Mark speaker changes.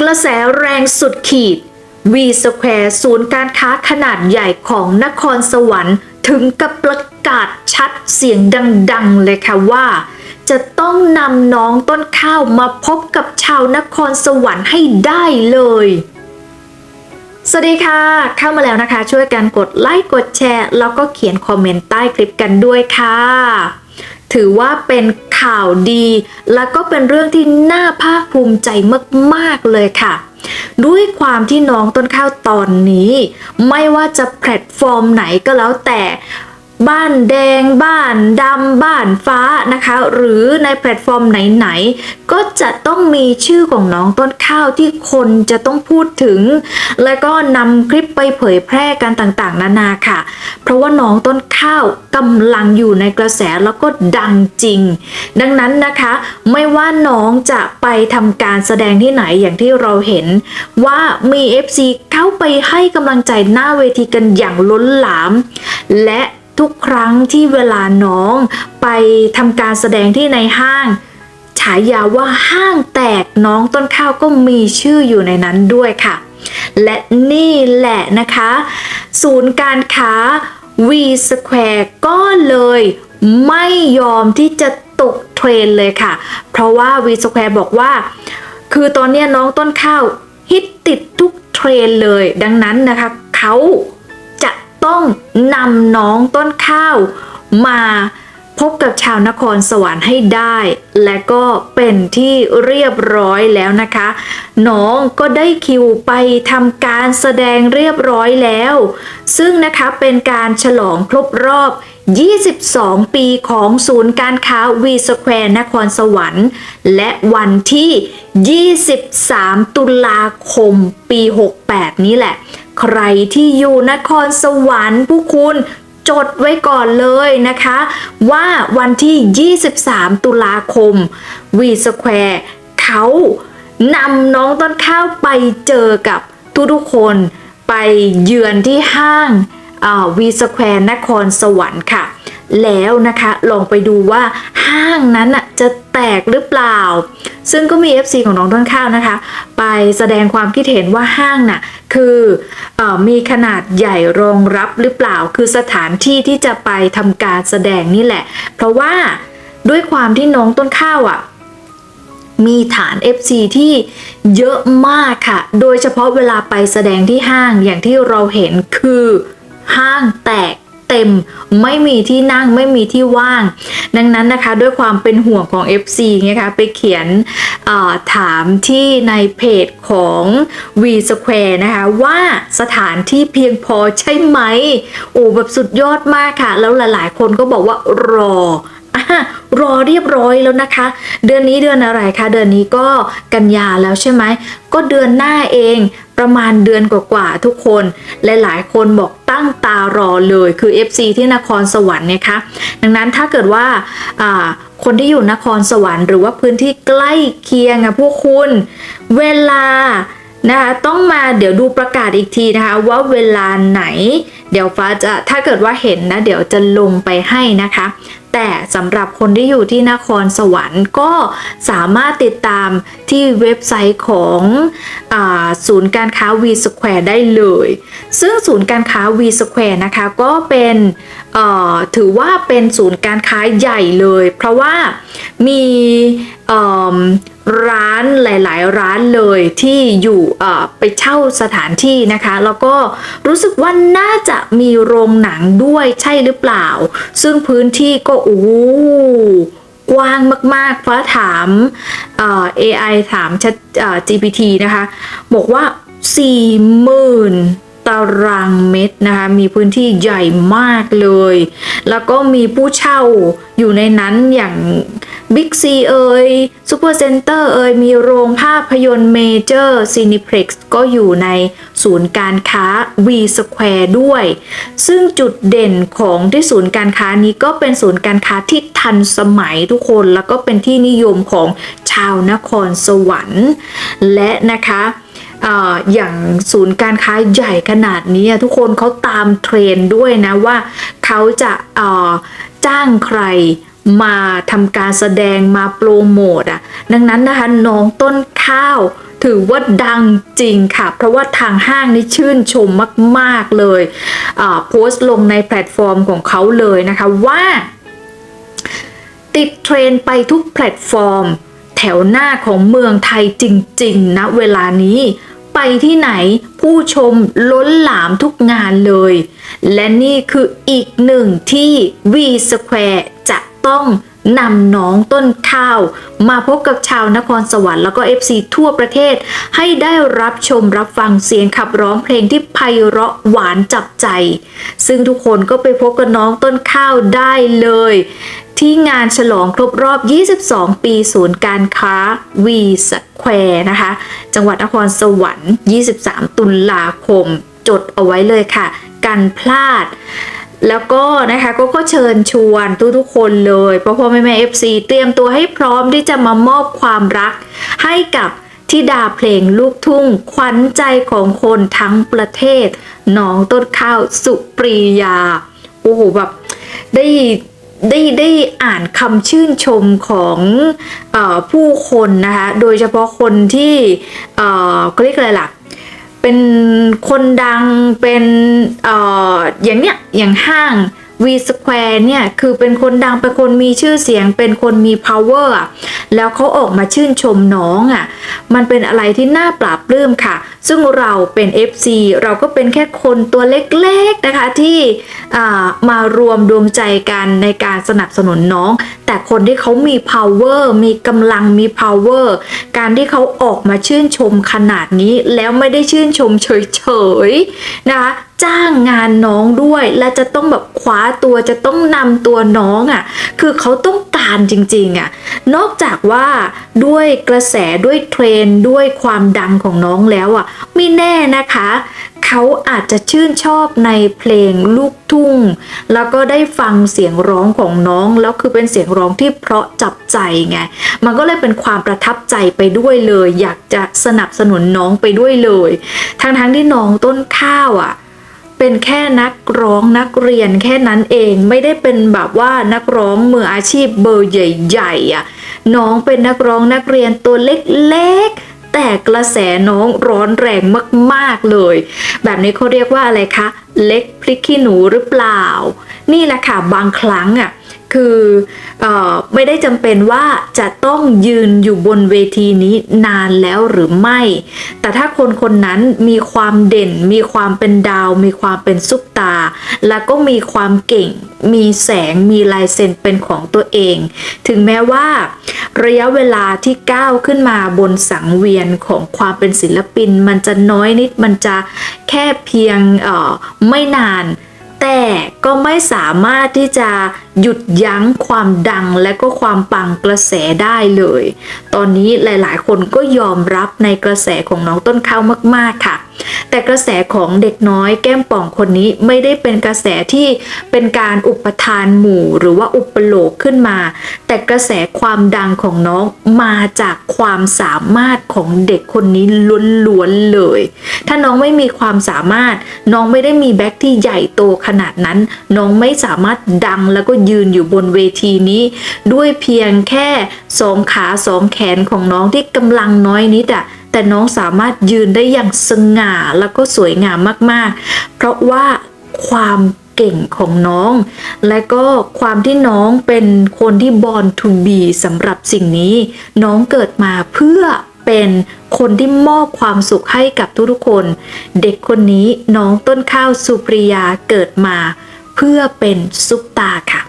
Speaker 1: กระแสแรงสุดขีดวีสแควร์ศูนย์การค้าขนาดใหญ่ของนครสวรรค์ ถึงกับประกาศชัดเสียงดังๆ เลยค่ะว่า จะต้องนำน้องต้นข้าวมาพบกับชาวนครสวรรค์ให้ได้เลยสวัสดีค่ะ เข้ามาแล้วนะคะ ช่วยกันกดไลค์ กดแชร์ แล้วก็เขียนคอมเมนต์ใต้คลิปกันด้วยค่ะ ถือว่าเป็นข่าวดี และก็เป็นเรื่องที่น่าภาคภูมิใจมาก ๆ เลยค่ะ ด้วยความที่น้องต้นข้าวตอนนี้ ไม่ว่าจะแพลตฟอร์มไหนก็แล้วแต่ บ้านแดง บ้านดำบ้านฟ้านะคะ หรือในแพลตฟอร์มไหนๆ ก็จะต้องมีชื่อของน้องต้นข้าวที่คนจะต้องพูดถึง แล้วก็นำคลิปไปเผยแพร่กันต่างๆ นานาค่ะ เพราะว่าน้องต้นข้าวกำลังอยู่ในกระแสแล้วก็ดังจริง ดังนั้นนะคะ ไม่ว่าน้องจะไปทำการแสดงที่ไหนอย่างที่เราเห็น ว่ามี FC เข้าไปให้กำลังใจหน้าเวทีกันอย่างล้นหลาม และ ทุกครั้งที่เวลาน้องไปทำการแสดงที่ในห้าง ฉายาว่าห้างแตกน้องต้นข้าวก็มีชื่ออยู่ในนั้นด้วยค่ะ และนี่แหละนะคะ ศูนย์การค้า V Square ก็เลยไม่ยอมที่จะตกเทรนเลยค่ะ เพราะว่า V Square บอกว่า คือตอนนี้น้องต้นข้าวฮิตติดทุกเทรนเลย ดังนั้นนะคะเขา ต้องนำน้องต้นข้าวมาพบกับชาวนครสวรรค์ให้ได้ และก็เป็นที่เรียบร้อยแล้วนะคะ น้องก็ได้คิวไปทำการแสดงเรียบร้อยแล้ว ซึ่งนะคะเป็นการฉลองครบรอบ 22 ปีของศูนย์การค้าวีสแควร์นครสวรรค์ และวันที่ 23 ตุลาคมปี 68 นี้แหละ ใครที่อยู่นครสวรรค์ผู้คุณจดไว้ก่อนเลยนะคะ ว่าวันที่ 23 ตุลาคมวีสแควร์เขานำน้องต้นข้าวไปเจอกับทุกๆคนไปเยือนที่ห้างวีสแควร์นครสวรรค์ค่ะ แล้วนะคะลองไปดูว่าห้างนั้นน่ะจะแตกหรือเปล่า ซึ่งก็มี FC ของน้องต้นข้าวนะคะ ไปแสดงความคิดเห็นว่าห้างน่ะคืออมีขนาดใหญ่รองรับหรือเปล่า คือสถานที่ที่จะไปทำการแสดงนี่แหละ เพราะว่าด้วยความที่น้องต้นข้าวอะมีฐาน FC ที่เยอะมากค่ะ โดยเฉพาะเวลาไปแสดงที่ห้างอย่างที่เราเห็นคือห้างแตก เต็ม ไม่มีที่นั่งไม่มีที่ว่าง ดังนั้นนะคะด้วยความเป็นห่วงของ FC นะคะไปเขียนถามที่ในเพจของ V Square นะคะว่าสถานที่เพียงพอใช่ไหมโอ้แบบสุดยอดมากค่ะ แล้วหลายๆ คนก็บอกว่ารอรอเรียบร้อยแล้วนะคะ เดือนนี้เดือนอะไรคะ เดือนนี้ก็กันยาแล้วใช่ไหม ก็เดือนหน้าเอง ประมาณเดือนกว่าๆทุกคนหลายๆคนบอกตั้งตารอเลยคือ FC ที่นครสวรรค์เนี่ยคะดังนั้นถ้าเกิดว่าคนที่อยู่นครสวรรค์หรือว่าพื้นที่ใกล้เคียงอะพวกคุณ เวลานะคะต้องมาเดี๋ยวดูประกาศอีกทีนะคะว่าเวลาไหน เดี๋ยวฟ้าจะถ้าเกิดว่าเห็นนะเดี๋ยวจะลงไปให้นะคะ แต่สำหรับคนที่อยู่ที่นครสวรรค์ก็สามารถติดตามที่เว็บไซต์ของอศูนย์การค้า V Square ได้เลย ซึ่งศูนย์การค้า V Square นะคะก็เป็นถือว่าเป็นศูนย์การค้าใหญ่เลย เพราะว่ามี ร้านหลาย ๆ ร้านเลยที่อยู่ไปเช่าสถานที่นะคะ แล้วก็รู้สึกว่าน่าจะมีโรงหนังด้วยใช่หรือเปล่า ซึ่งพื้นที่ก็โอ้กว้างมากๆ ฟ้าถาม AI ถาม Chat GPT นะคะ บอกว่า 40,000ตารางเมตรนะคะมีพื้นที่ใหญ่มากเลย แล้วก็มีผู้เช่าอยู่ในนั้นอย่าง Big C เอ่ยซูเปอร์เซ็นเตอร์เอ่ยมีโรงภาพยนตร์เมเจอร์ซีนิเพล็กซ์ก็อยู่ในศูนย์การค้า V Square ด้วย ซึ่งจุดเด่นของที่ศูนย์การค้านี้ก็เป็นศูนย์การค้าที่ทันสมัยทุกคนแล้วก็เป็นที่นิยมของชาวนครสวรรค์ และนะคะอย่างศูนย์การค้าใหญ่ขนาดนี้ทุกคนเขาตามเทรนด้วยนะว่าเขาจะจ้างใคร มาทำการแสดงมาโปรโมทอะ ดังนั้นนะคะน้องต้นข้าวถือว่าดังจริงค่ะ เพราะว่าทางห้างนี่ชื่นชมมาก ๆ เลยโพสต์ลงในแพลตฟอร์มของเขาเลยนะคะว่า ติดเทรนไปทุกแพลตฟอร์ม แถวหน้าของเมืองไทยจริง ๆ นะ เวลานี้ไปที่ไหนผู้ชมล้นหลามทุกงานเลย และนี่คืออีกหนึ่งที่ V Square จะ ต้องนำน้องต้นข้าว มาพบกับชาวนครสวรรค์แล้วก็ FC ทั่วประเทศ ให้ได้รับชมรับฟังเสียงขับร้องเพลงที่ไพเราะหวานจับใจ ซึ่งทุกคนก็ไปพบกับน้องต้นข้าวได้เลย ที่งานฉลองครบรอบ 22 ปีศูนย์การค้า V Square นะคะ จังหวัดนครสวรรค์ 23 ตุลาคม จดเอาไว้เลยค่ะ กันพลาด แล้วก็นะคะก็ก็เชิญชวนทุกๆคนเลยพ่อพ่อแม่แม่เอฟซีเตรียมตัวให้พร้อมที่จะมามอบความรัก ให้กับทิดาเพลงลูกทุ่ง ขวัญใจของคนทั้งประเทศน้องต้นข้าวสุปรียาโอ้โหแบบได้ได้ได้อ่านคำชื่นชมของอผู้คนนะคะ โดยเฉพาะคนที่เออเขาเรียกอะไรล่ะ เป็น คนดังเป็นเอ่ออย่างเนี้ยอย่างห้าง V Square เนี่ย คือเป็นคนดังเป็นคนมีชื่อเสียง เป็นคนมี power อะแล้วเขาออกมาชื่นชมน้องอะ่ะมันเป็นอะไรที่น่าปราบปลื้มค่ะ ซึ่งเราเป็น FC เราก็เป็นแค่คนตัวเล็กๆนะคะที่มารวมดวงใจกันในการสนับสนุนน้อง แต่คนที่เขามี power มีกำลังมี power การที่เขาออกมาชื่นชมขนาดนี้แล้วไม่ได้ชื่นชมเฉยๆนะคะ จ้างงานน้องด้วย และจะต้องแบบคว้าตัวจะต้องนำตัวน้องอะ่ะ คือเขาต้องการจริงๆอะ่ะ นอกจากว่าด้วยกระแสด้วยเทรนด์ด้วยความดังของน้องแล้วอะ่ะ ไม่แน่นะคะ เขาอาจจะชื่นชอบในเพลงลูกทุ่ง แล้วก็ได้ฟังเสียงร้องของน้อง แล้วคือเป็นเสียงร้องที่เพราะจับใจไง มันก็เลยเป็นความประทับใจไปด้วยเลย อยากจะสนับสนุนน้องไปด้วยเลย ทั้งๆที่น้องต้นข้าวอะ เป็นแค่นักร้องนักเรียนแค่นั้นเองไม่ได้เป็นแบบว่านักร้องมืออาชีพเบอร์ใหญ่ๆอะน้องเป็นนักร้องนักเรียนตัวเล็กๆ แต่กระแสน้องร้อนแรงมากๆเลย แบบนี้เขาเรียกว่าอะไรคะ เล็กพริกขี้หนูหรือเปล่า นี่แหละค่ะบางครั้งอะ คือออไม่ได้จำเป็นว่าจะต้องยืนอยู่บนเวทีนี้นานแล้วหรือไม่ แต่ถ้าคนคนนั้นมีความเด่น มีความเป็นดาว มีความเป็นซุปตา แล้วก็มีความเก่ง มีแสง มีลายเซ็นเป็นของตัวเอง ถึงแม้ว่า ระยะเวลาที่ก้าวขึ้นมาบนสังเวียนของความเป็นศิลปิน มันจะน้อยนิด มันจะแค่เพียงออไม่นาน แต่ก็ไม่สามารถที่จะหยุดยั้งความดังและก็ความปังกระแสได้เลย ตอนนี้หลายๆ คนก็ยอมรับในกระแสของน้องต้นข้าวมาก ๆ ค่ะ แต่กระแสของเด็กน้อยแก้มป่องคนนี้ไม่ได้เป็นกระแสที่เป็นการอุปทานหมู่หรือว่าอุปโลกขึ้นมา แต่กระแสความดังของน้องมาจากความสามารถของเด็กคนนี้ล้วนๆเลย ถ้าน้องไม่มีความสามารถ น้องไม่ได้มีแบ็คที่ใหญ่โตขนาดนั้น น้องไม่สามารถดังแล้วก็ยืนอยู่บนเวทีนี้ ด้วยเพียงแค่สองขาสองแขนของน้องที่กำลังน้อยนิดอะแต่น้องสามารถยืนได้อย่างสง่าแล้วก็สวยงามมากๆ เพราะว่าความเก่งของน้อง และก็ความที่น้องเป็นคนที่บอลทูบีสำหรับสิ่งนี้ น้องเกิดมาเพื่อเป็นคนที่มอบความสุขให้กับทุกๆคน เด็กคนนี้น้องต้นข้าวสุปริยาเกิดมา เพื่อเป็นซุปตาค่ะ